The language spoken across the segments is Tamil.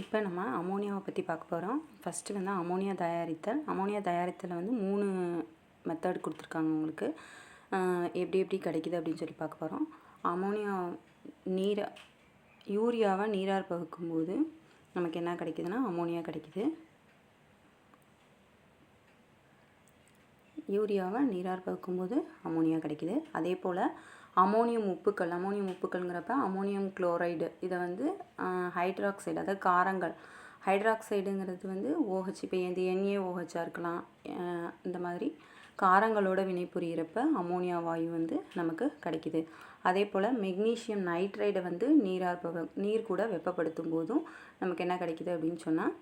இப்போ நம்ம அமோனியாவை பற்றி பார்க்க போகிறோம். ஃபஸ்ட்டு வந்து அமோனியா தயாரித்தல். அமோனியா தயாரித்தல் வந்து மூணு மெத்தட் கொடுத்துருக்காங்க உங்களுக்கு. எப்படி எப்படி கிடைக்குது அப்படின்னு சொல்லி பார்க்க போகிறோம். அமோனியா நீரை யூரியாவை நீரார் பகுக்கும்போது நமக்கு என்ன கிடைக்குதுன்னா அமோனியா கிடைக்குது. யூரியாவை நீரார் பகுக்கும்போது அமோனியா கிடைக்குது. அதே போல் அமோனியம் உப்புக்கள் அமோனியம் உப்புக்கள்ங்கிறப்ப அமோனியம் குளோரைடு. இதை வந்து ஹைட்ராக்சைடு அதாவது காரங்கள். ஹைட்ராக்சைடுங்கிறது வந்து ஓஹெச் இப்போ இந்த NaOH ஓஹெச்சாக இருக்கலாம். இந்த மாதிரி காரங்களோட வினைபுரியிறப்ப அமோனியா வாயு வந்து நமக்கு கிடைக்கிது. அதே போல் மெக்னீஷியம் நைட்ரைடை வந்து நீரார் நீர் கூட வெப்பப்படுத்தும் போதும் நமக்கு என்ன கிடைக்கிது அப்படின்னு சொன்னால்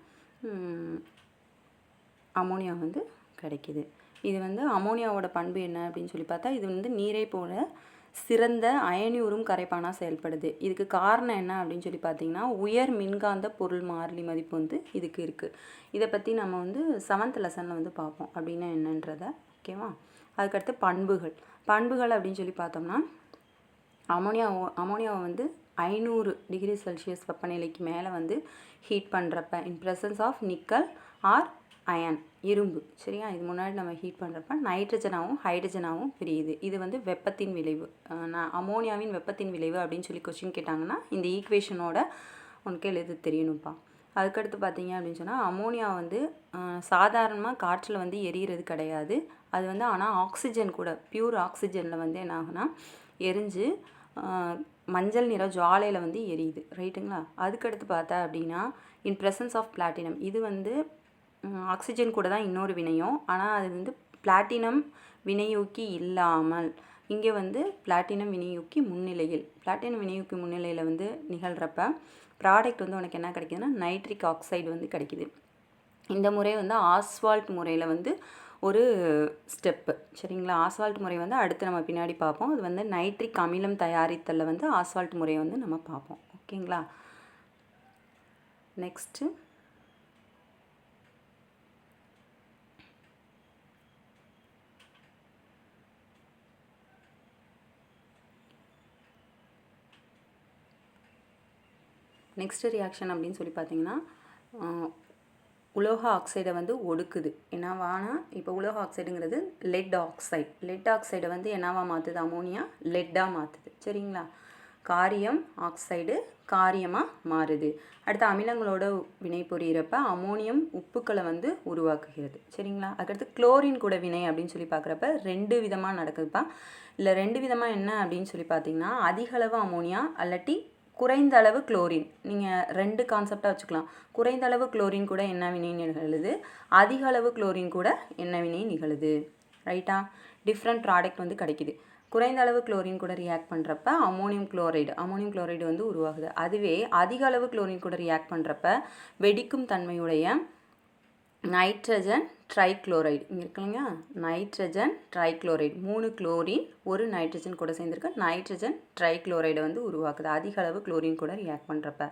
அமோனியா வந்து கிடைக்கிது. இது வந்து அமோனியாவோட பண்பு என்ன அப்படின்னு சொல்லி பார்த்தா இது வந்து நீரை போல சிறந்த அயனியுறும் கரைப்பானாக செயல்படுது. இதுக்கு காரணம் என்ன அப்படின்னு சொல்லி பார்த்தீங்கன்னா உயர் மின்காந்த பொருள் மாறிலி மதிப்பு வந்து இதுக்கு இருக்குது இதை பற்றி நம்ம வந்து செவன்த் லெசனில் வந்து பார்ப்போம். அப்படின்னா என்னன்றதை ஓகேவா? அதுக்கடுத்து பண்புகள். பண்புகள் அப்படின்னு சொல்லி பார்த்தோம்னா அமோனியா அமோனியாவை வந்து ஐநூறு டிகிரி செல்சியஸ் வெப்பநிலைக்கு மேலே வந்து ஹீட் பண்ணுறப்ப in presence of nickel or iron இரும்பு. சரியா? இது முன்னாடி நம்ம ஹீட் பண்ணுறப்ப நைட்ரஜனாகவும் ஹைட்ரஜனாகவும் பிரியுது இது வந்து வெப்பத்தின் விளைவு. நான் அமோனியாவின் வெப்பத்தின் விளைவு அப்படின்னு சொல்லி கொஸ்டின் கேட்டாங்கன்னா இந்த ஈக்குவேஷனோட உனக்கு எழுது தெரியணும்ப்பா அதுக்கடுத்து பார்த்தீங்க அப்படின்னு சொன்னால் அமோனியா வந்து சாதாரணமாக காற்றில் வந்து எரியிறது கிடையாது. அது வந்து ஆனால் ஆக்சிஜன் கூட பியூர் ஆக்சிஜனில் வந்து என்ன ஆகுனா எரிஞ்சு மஞ்சள் நிற ஜுவாலையில் வந்து எரியுது. ரைட்டுங்களா அதுக்கடுத்து பார்த்தா அப்படின்னா இன் ப்ரெசன்ஸ் ஆஃப் பிளாட்டினம் இது வந்து ஆக்சிஜன் கூட தான் இன்னொரு வினையும். ஆனால் அது வந்து பிளாட்டினம் வினையூக்கி இல்லாமல் இங்கே வந்து பிளாட்டினம் வினையூக்கி முன்னிலையில். பிளாட்டினம் வினையூக்கி முன்னிலையில் வந்து நிகழ்கிறப்ப ப்ராடக்ட் வந்து உனக்கு என்ன கிடைக்குதுன்னா நைட்ரிக் ஆக்சைடு வந்து கிடைக்குது. இந்த முறை வந்து ஆஸ்வால்ட் முறையில் வந்து ஒரு ஸ்டெப்பு சரிங்களா? ஆஸ்வால்ட் முறை வந்து அடுத்து நம்ம பின்னாடி பார்ப்போம். அது வந்து நைட்ரிக் அமிலம் தயாரித்தலில் வந்து ஆஸ்வால்ட் முறையை வந்து நம்ம பார்ப்போம். ஓகேங்களா? நெக்ஸ்ட்டு நெக்ஸ்ட் ரியாக்ஷன் அப்படின்னு சொல்லி பார்த்தீங்கன்னா உலோக ஆக்சைடை வந்து ஒடுக்குது. என்னவானா இப்போ உலோக ஆக்சைடுங்கிறது லெட் ஆக்சைடு லெட் ஆக்சைடை வந்து என்னவா மாற்றுது அமோனியா லெட்டாக மாற்றுது சரிங்களா? காரியம் ஆக்சைடு காரியமாக மாறுது. அடுத்து அமிலங்களோட வினை புரியிறப்ப அமோனியம் உப்புக்களை வந்து உருவாக்குகிறது. சரிங்களா? அதுக்கடுத்து குளோரின் கூட வினை அப்படின்னு சொல்லி பார்க்குறப்ப ரெண்டு விதமாக நடக்குதுப்பா. இல்லை ரெண்டு விதமாக என்ன அப்படின்னு சொல்லி பார்த்தீங்கன்னா அதிகளவு அமோனியா அல்லாட்டி குறைந்த அளவு குளோரின் நீங்கள் ரெண்டு கான்செப்டாக வச்சுக்கலாம். குறைந்த அளவு குளோரின் கூட என்ன வினை நிகழுது? அதிக அளவு குளோரின் கூட என்ன வினை நிகழுது? ரைட்டா டிஃப்ரெண்ட் ப்ராடக்ட் வந்து கிடைக்குது. குறைந்த அளவு குளோரின் கூட ரியாக்ட் பண்ணுறப்ப அமோனியம் குளோரைடு அமோனியம் குளோரைடு வந்து உருவாகுது. அதுவே அதிக அளவு குளோரின் கூட ரியாக்ட் பண்ணுறப்ப வெடிக்கும் தன்மையுடைய நைட்ரஜன் ட்ரைக்ளோரைடு. இங்கே இருக்குங்க நைட்ரஜன் ட்ரைக்ளோரைடு. மூணு குளோரின் ஒரு நைட்ரஜன் கூட சேர்ந்துருக்க. நைட்ரஜன் ட்ரைக்ளோரைடை வந்து உருவாக்குது. அதிக அளவு குளோரின் கூட ரியாக்ட் பண்ணுறப்ப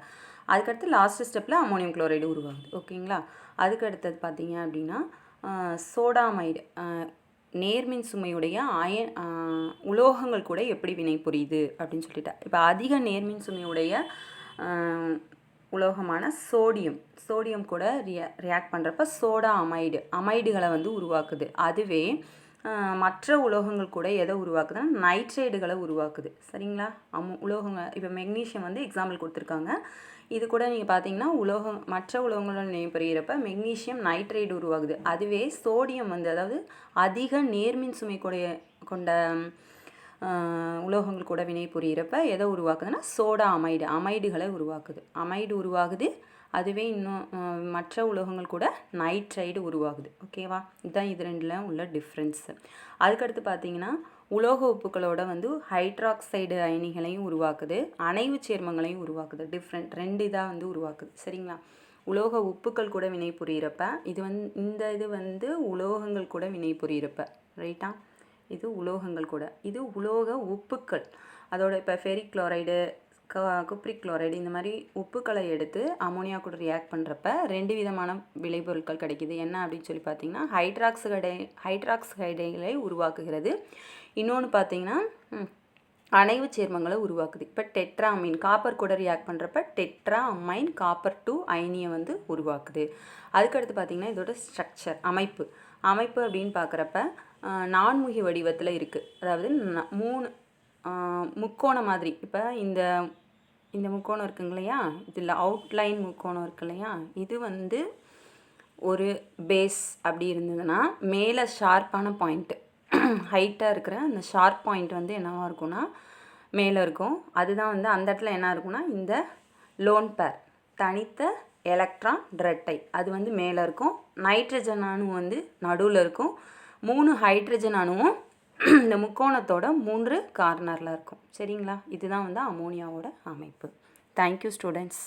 அதுக்கடுத்து லாஸ்ட் ஸ்டெப்பில் அமோனியம் குளோரைடு உருவாகுது. ஓகேங்களா அதுக்கு அடுத்தது பார்த்தீங்க அப்படின்னா சோடாமைடு நேர்மின் சுமையுடைய அயன் உலோகங்கள் கூட எப்படி வினை புரியுது அப்படின்னு சொல்லிட்டா. இப்போ அதிக நேர்மின் சுமையுடைய உலோகமான சோடியம் சோடியம் கூட ரியா ரியாக்ட் பண்ணுறப்ப சோடா அமைடு அமைடுகளை வந்து உருவாக்குது. அதுவே மற்ற உலோகங்கள் கூட எதை உருவாக்குதுன்னா நைட்ரைடுகளை உருவாக்குது. சரிங்களா? அமு உலோகங்கள் இப்போ மெக்னீஷியம் வந்து எக்ஸாம்பிள் கொடுத்துருக்காங்க. இது கூட நீங்கள் பார்த்தீங்கன்னா உலோகம் மற்ற உலோகங்களோட நினைப்பறிகிறப்ப மெக்னீஷியம் நைட்ரைடு உருவாகுது. அதுவே சோடியம் வந்து அதாவது அதிக நேர்மின் சுமை கூட கொண்ட உலோகங்கள் கூட வினை புரிகிறப்ப எதை உருவாக்குதுன்னா சோடா அமைடு அமைடுகளை உருவாக்குது. அமைடு உருவாகுது அதுவே இன்னும் மற்ற உலோகங்கள் கூட நைட்ரைடு உருவாகுது. ஓகேவா இதுதான் இது ரெண்டில் உள்ள டிஃப்ரென்ஸு அதுக்கடுத்து பார்த்தீங்கன்னா உலோக உப்புக்களோட வந்து ஹைட்ராக்சைடு அயனிகளையும் உருவாக்குது. அணைவு சேர்மங்களையும் உருவாக்குது. டிஃப்ரெண்ட் ரெண்டு இதாக வந்து உருவாக்குது. சரிங்களா? உலோக உப்புக்கள் கூட வினை புரியிறப்ப இது வந்து இந்த இது வந்து உலோகங்கள் கூட வினை புரியிறப்ப ரைட்டா இது உலோகங்கள் கூட. இது உலோக உப்புக்கள். அதோட இப்போ ஃபெரிக் குளோரைடு குப்ரிக் குளோரைடு இந்த மாதிரி உப்புக்களை எடுத்து அமோனியா கூட ரியாக்ட் பண்ணுறப்ப ரெண்டு விதமான விளைபொருட்கள் கிடைக்குது. என்ன அப்படின்னு சொல்லி பார்த்தீங்கன்னா ஹைட்ராக்சைடை ஹைட்ராக்சைடுகளை உருவாக்குகிறது. இன்னொன்று பார்த்தீங்கன்னா அணைவு சேர்மங்களை உருவாக்குது. இப்போ டெட்ரா அமீன் காப்பர் கூட ரியாக்ட் பண்ணுறப்ப டெட்ரா அமைன் காப்பர் டூ அயனியை வந்து உருவாக்குது. அதுக்கடுத்து பார்த்திங்கன்னா இதோட ஸ்ட்ரக்சர் அமைப்பு. அமைப்பு அப்படின்னு பார்க்குறப்ப நான்முகி வடிவத்தில் இருக்குது அதாவது மூணு முக்கோண முக்கோணம் மாதிரி. இப்போ இந்த இந்த முக்கோணம் இருக்குங்க இல்லையா? இதில் அவுட்லைன் முக்கோணம் இருக்கு இல்லையா? இது வந்து ஒரு பேஸ் அப்படி இருந்ததுன்னா மேலே ஷார்ப்பான பாயிண்ட்டு ஹைட்டாக இருக்கிற அந்த ஷார்ப் பாயிண்ட் வந்து என்னவாக இருக்கும்னா மேலே இருக்கும். அதுதான் வந்து அந்த இடத்துல என்ன இருக்கும்னா இந்த லோன் பேர் தனித்த எலக்ட்ரான் ரெட்டை அது வந்து மேலே இருக்கும். நைட்ரஜன் அணு வந்து நடுவில் இருக்கும். மூணு ஹைட்ரஜன் அணுவும் இந்த முக்கோணத்தோட மூன்று கார்னரில் இருக்கும். சரிங்களா? இதுதான் வந்து அமோனியாவோட அமைப்பு. Thank you students